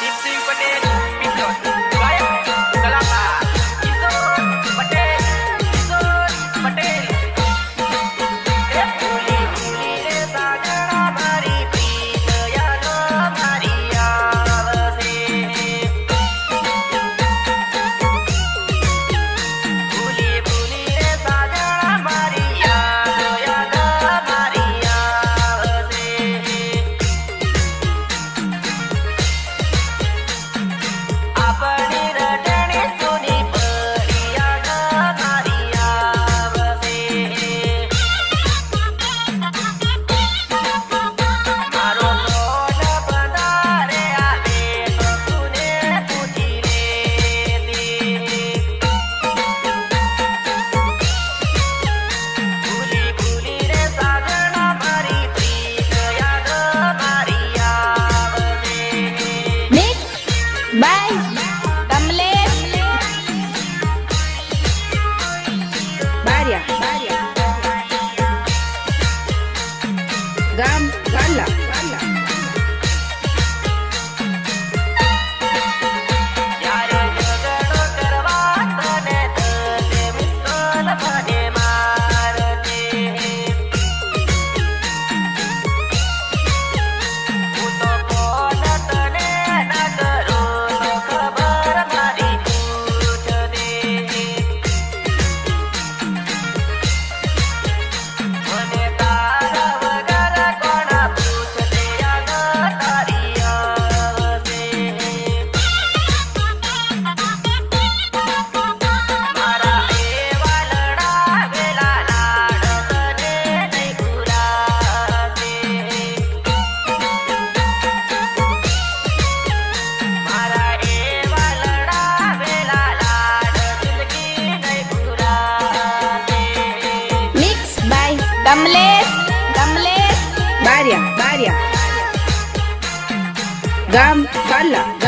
દીપસિંહ પટેલ પિત્તોડ ગાયક ગામ કાલા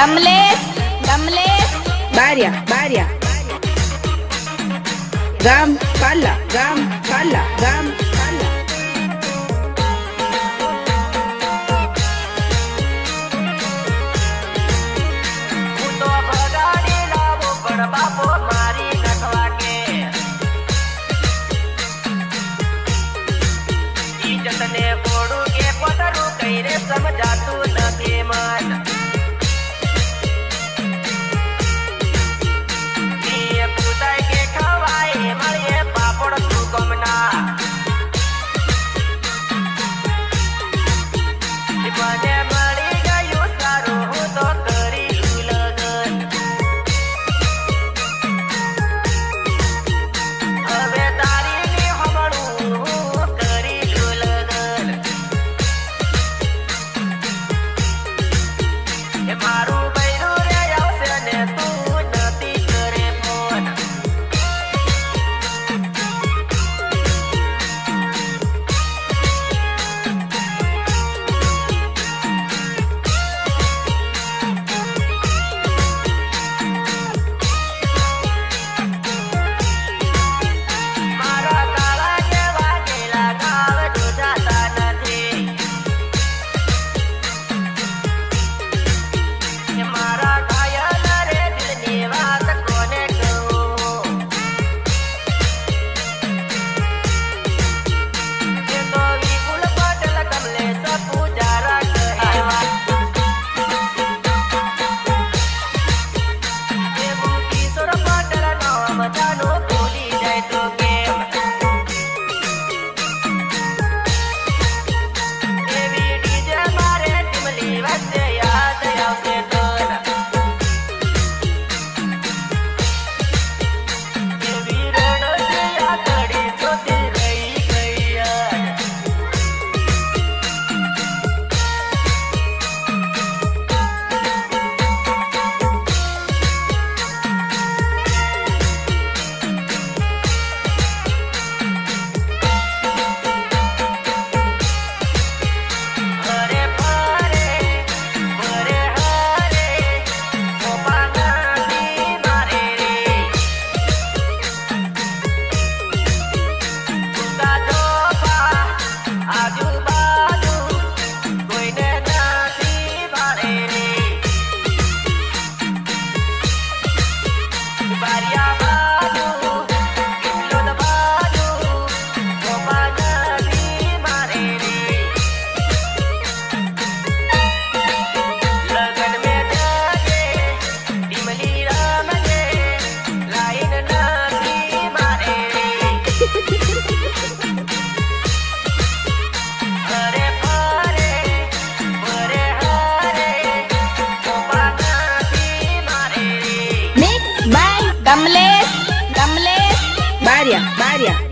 કમલેશ કમલેશ બારિયા બારિયા ગામ પાલા ગામ પાલા ગામ બારિયા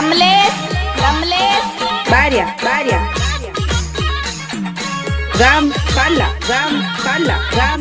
કમલેશ કમલેશ બારિયા બારિયા. રામ પાલા રામ પાલા રામ